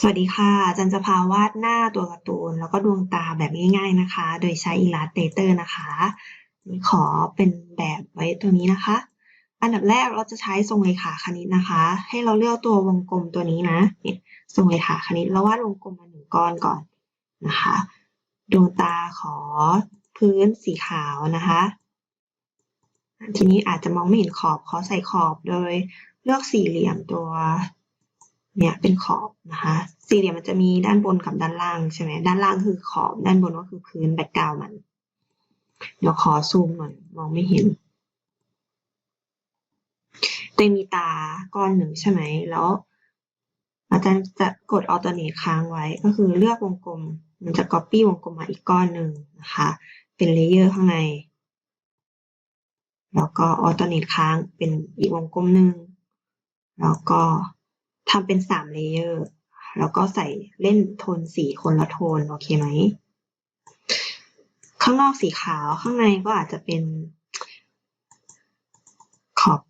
สวัสดีค่ะจารย์จะพาวาดหน้าตัวการ์ตูน แล้วก็ดวงตาแบบง่ายๆนะคะ โดยใช้ Illustrator นะคะขอเป็นแบบไว้ตัวนี้นะคะ อันดับแรกเราจะใช้ทรงเลขาคณิตนะคะ ให้เราเลือกตัววงกลมตัวนี้นะเนี่ยทรงเลขาคณิตเราวาดวงกลมมาหนึ่งก้อนก่อนนะคะ ดวงตาขอพื้นสีขาวนะคะ ทีนี้อาจจะมองไม่เห็นขอบขอใส่ขอบโดยเลือกสี่เหลี่ยมตัว เนี่ยเป็นขอบนะคะ สี่เหลี่ยมมันจะมีด้านบนกับด้านล่างใช่ไหมด้านล่างคือขอบด้านบนก็คือพื้นแบ็กกราวมัน เดี๋ยวขอซูมหน่อยมองไม่เห็นตัวมีตาก้อนหนึ่งใช่ไหมแล้วอาจารย์จะกด alternate ค้างไว้ก็คือเลือกวงกลม มันจะ copy วงกลมมาอีกก้อนหนึ่งนะคะ เป็นเลเยอร์ข้างใน แล้วก็ alternate ค้างเป็นอีกวงกลมหนึ่งแล้วก็ ทำเป็นสามเลเยอร์แล้วก็ใส่เล่นโทนสีคนละโทน โอเคไหม ข้างนอกสีขาวข้างในก็อาจจะเป็นขอบ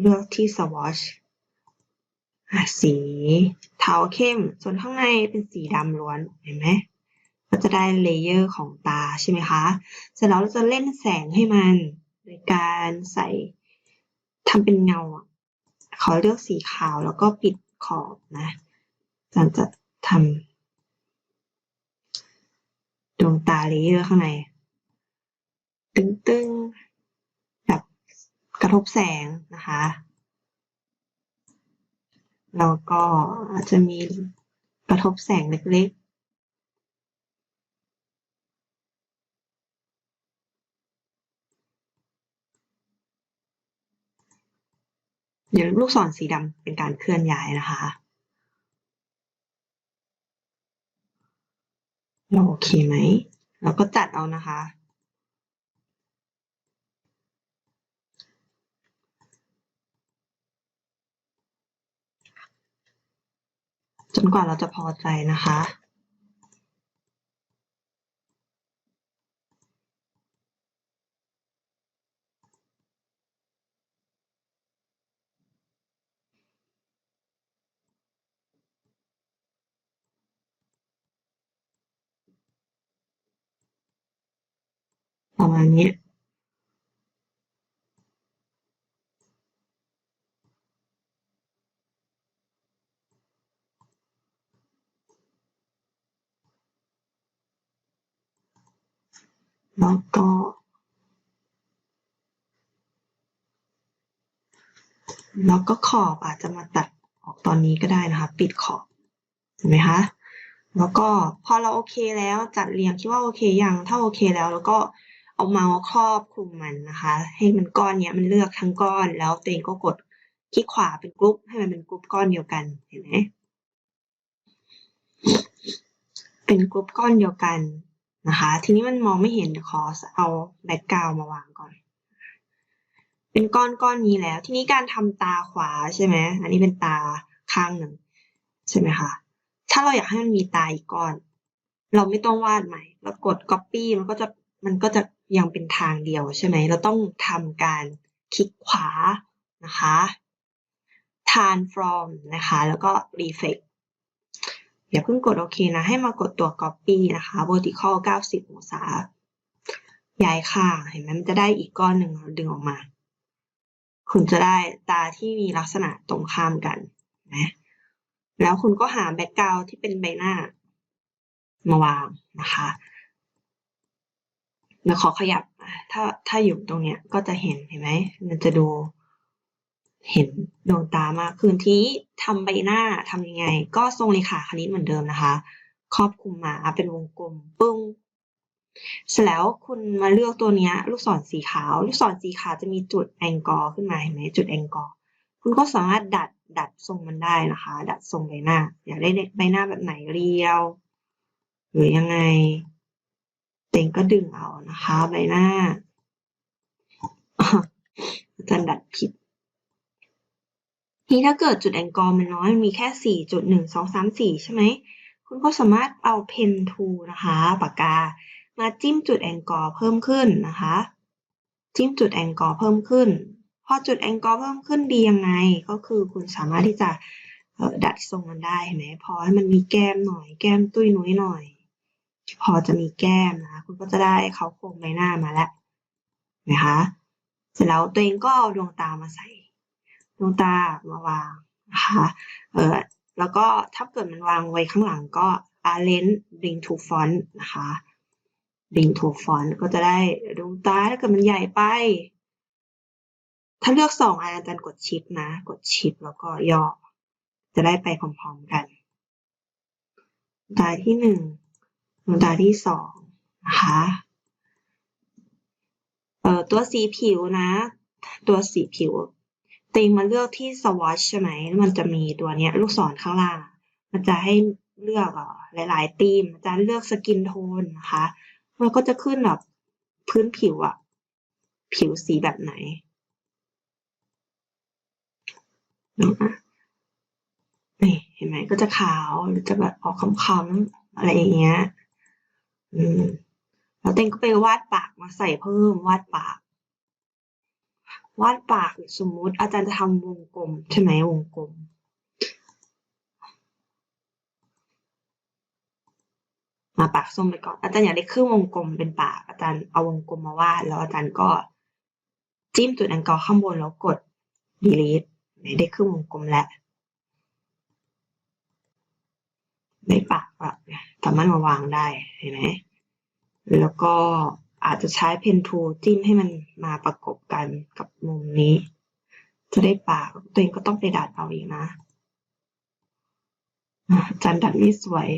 เลือกที่ swatch สีเทาเข้ม ส่วนข้างในเป็นสีดำล้วน เห็นไหมก็จะได้เลเยอร์ของตาใช่ไหมคะ เสร็จแล้วเราจะเล่นแสงให้มัน โดยการใส่ทำเป็นเงา ขอเลือกสีขาวแล้วก็ปิด ขอบนะอาจารย์จะทำดวงตาเลเยอร์ข้างใน ตึงๆแบบกระทบแสงนะคะแล้วก็อาจจะมีกระทบแสงเล็ก เดี๋ยวลูกศรสีดำเป็นการเคลื่อนย้ายนะคะ เราโอเคไหมเราก็จัดเอานะคะ จนกว่าเราจะพอใจนะคะ ประมาณนี้แล้วก็แล้วก็ขอบอาจจะมาตัดออกตอนนี้ก็ได้นะคะ ปิดขอบเห็นไหมคะแล้วก็พอเราโอเคแล้วจัดเรียงคิดว่าโอเคยังถ้าโอเคแล้ว แล้วก็ เอาเมาส์ครอบคลุมมันนะคะ ให้มันก้อนเนี้ยมันเลือกทั้งก้อน แล้วตัวเองก็กดคลิกขวาเป็นกรุ๊ปให้มันเป็นกรุ๊ปก้อนเดียวกันเห็นไหมเป็นกรุ๊ปก้อนเดียวกันนะคะ ทีนี้มันมองไม่เห็นเดี๋ยวขอเอาแบ็กกราวมาวางก่อน เป็นก้อนก้อนนี้แล้ว ทีนี้การทำตาขวาใช่ไหมอันนี้เป็นตาข้างหนึ่งใช่ไหมคะถ้าเราอยากให้มันมีตาอีกก้อน เราไม่ต้องวาดใหม่เรากด copy มันก็จะ มันก็จะยังเป็นทางเดียวใช่ไหมเราต้องทำการคลิกขวานะคะ transform นะคะ แล้วก็ reflect อย่าเพิ่งกดโอเคนะ ให้มากดตัว copy นะคะ vertical 90 องศาย้ายข้าเห็นไหมมันจะได้อีกก้อนหนึ่งดึงออกมา คุณจะได้ตาที่มีลักษณะตรงข้ามกันนะแล้วคุณก็หาแบ็กกราวที่เป็นใบหน้ามาวางนะคะ แล้วขอขยับ ถ้าถ้าอยู่ตรงเนี้ยก็จะเห็นเห็นไหม มันจะดูเห็นดวงตามากขึ้นที่ทำใบหน้าทำยังไง ก็ทรงเลขาคณิตเหมือนเดิมนะคะ ครอบคลุมมาเป็นวงกลมปึ้งเสร็จแล้วคุณมาเลือกตัวเนี้ย ลูกศรสีขาว ลูกศรสีขาวจะมีจุดแองกอขึ้นมาเห็นไหมจุดแองกอคุณก็สามารถดัดดัดทรงมันได้นะคะ ดัดทรงใบหน้า อยากได้ใบหน้าแบบไหนเรียว หรือยังไง ก็ดึงเอานะคะ ใบหน้าอาจารย์ดัดผิด นี่ถ้าเกิดจุดแองกอร์มันน้อยมันมีแค่สี่จุดหนึ่งสองสามสี่ใช่ไหม คุณก็สามารถเอาเพนทูนะคะ ปากกา มาจิ้มจุดแองกอร์เพิ่มขึ้นนะคะ จิ้มจุดแองกอร์เพิ่มขึ้น พอจุดแองกอร์เพิ่มขึ้นดียังไง ก็คือคุณสามารถที่จะดัดทรงมันได้เห็นไหมพอให้มันมีแก้มหน่อย แก้มตุ้ยนุ้ยหน่อย พอจะมีแก้มนะคุณก็จะได้เขาโครงใบหน้ามาแล้วนะคะเสร็จแล้วตัวเองก็เอาดวงตามาใส่ดวงตามาวางนะคะเออแล้วก็ถ้าเกิดมันวางไว้ข้างหลังก็ Arrange Bring to Font นะคะ Bring to Font ก็จะได้ดวงตาถ้าเกิดมันใหญ่ไป ถ้าเลือกสองอันอาจารย์กดชิปนะ กดชิปแล้วก็ย่อจะได้ไปพร้อมๆกันตาที่หนึ่ง ดวงตาที่สองนะคะเอ่อตัวสีผิวนะ ตัวสีผิวต็งมาเลือกที่ swatch ใช่ไหมมันจะมีตัวเนี้ย ลูกศรข้างล่าง มันจะให้เลือกอะหลายๆธีมอาจารย์เลือกสกินโทนนะคะ มันก็จะขึ้นแบบพื้นผิวอะผิวสีแบบไหนนะนี่เห็นไหมก็จะขาวหรือจะแบบออกคำๆอะไรอย่างเงี้ย อืมแล้วเต้งก็ไปวาดปากมาใส่เพิ่มวาดปาก วาดปากสมมุติอาจารย์จะทำวงกลมใช่ไหมวงกลมมาปากส้มไปก่อนอาจารย์อยากได้ครึ่งวงกลมเป็นปาก อาจารย์เอาวงกลมมาวาดแล้วอาจารย์ก็จิ้มจุดแองเกิลข้างบนแล้วกด delete ได้ครึ่งวงกลมแล้ว ได้ปากละสามารถมาวางได้เห็นไหมแล้วก็อาจจะใช้เพนทูจิ้มให้มันมาประกบกันกับมุมนี้ จะได้ปากตัวเองก็ต้องไปดัดเอาอีกนะจารย์ดัดไม่สวย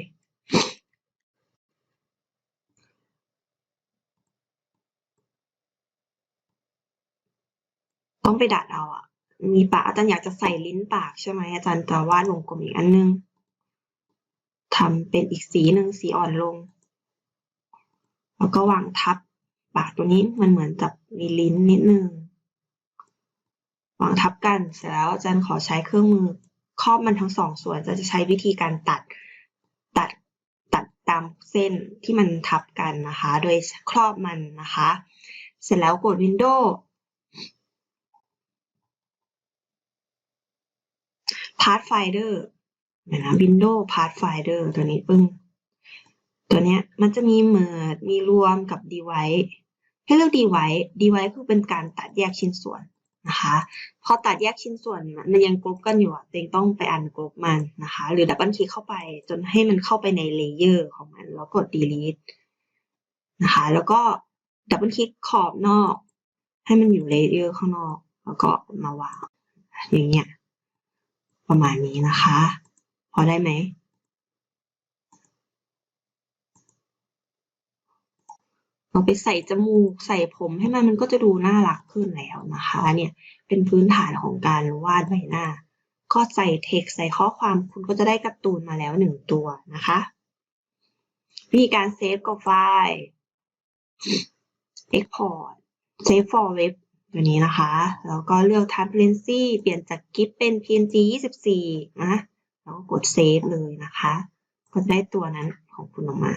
ต้องไปดัดเอาอะมีปากอาจารย์อยากจะใส่ลิ้นปากใช่ไหมอาจารย์จะวาดวงกลมอีกอันนึง ทำเป็นอีกสีหนึ่งสีอ่อนลง แล้วก็วางทับปากตัวนี้มันเหมือนกับมีลิ้นนิดนึงวางทับกันเสร็จแล้วอาจารย์ขอใช้เครื่องมือครอบมันทั้งสองส่วนจะจะใช้วิธีการตัดตัดตัดตามเส้นที่มันทับกันนะคะ โดยครอบมันนะคะ เสร็จแล้วกด Windows Pathfinder เดี๋ยว นะ Windows Pathfinder ตัวนี้ปึ้ง ตัวเนี้ยมันจะมีเมิดมีรวมกับ device ให้เลือก device device คือเป็นการตัดแยกชิ้นส่วนนะคะพอตัดแยกชิ้นส่วนมันยังกรุ๊ปกันอยู่เองต้องไปอันกรุ๊ปมันนะคะ หรือดับเบิลคลิกเข้าไปจนให้มันเข้าไปในเลเยอร์ของมัน แล้วกด delete นะคะ แล้วก็ดับเบิลคลิกขอบนอก ให้มันอยู่เลเยอร์ข้างนอก แล้วก็มาวางอย่างเงี้ยประมาณนี้นะคะ พอได้ไหม เราไปใส่จมูกใส่ผมให้มันมันก็จะดูน่ารักขึ้นแล้วนะคะ เนี่ยเป็นพื้นฐานของการวาดใบหน้า ก็ใส่เท็กใส่ข้อความคุณก็จะได้การ์ตูนมาแล้วหนึ่งตัวนะคะ วิธีการเซฟกับไฟล์ Export Save for Web ตัวนี้นะคะ แล้วก็เลือก Transparency เปลี่ยนจาก GIF เป็น PNG 24 นะ แล้วก็กดเซฟเลยนะคะ ก็ได้ตัวนั้นของคุณออกมา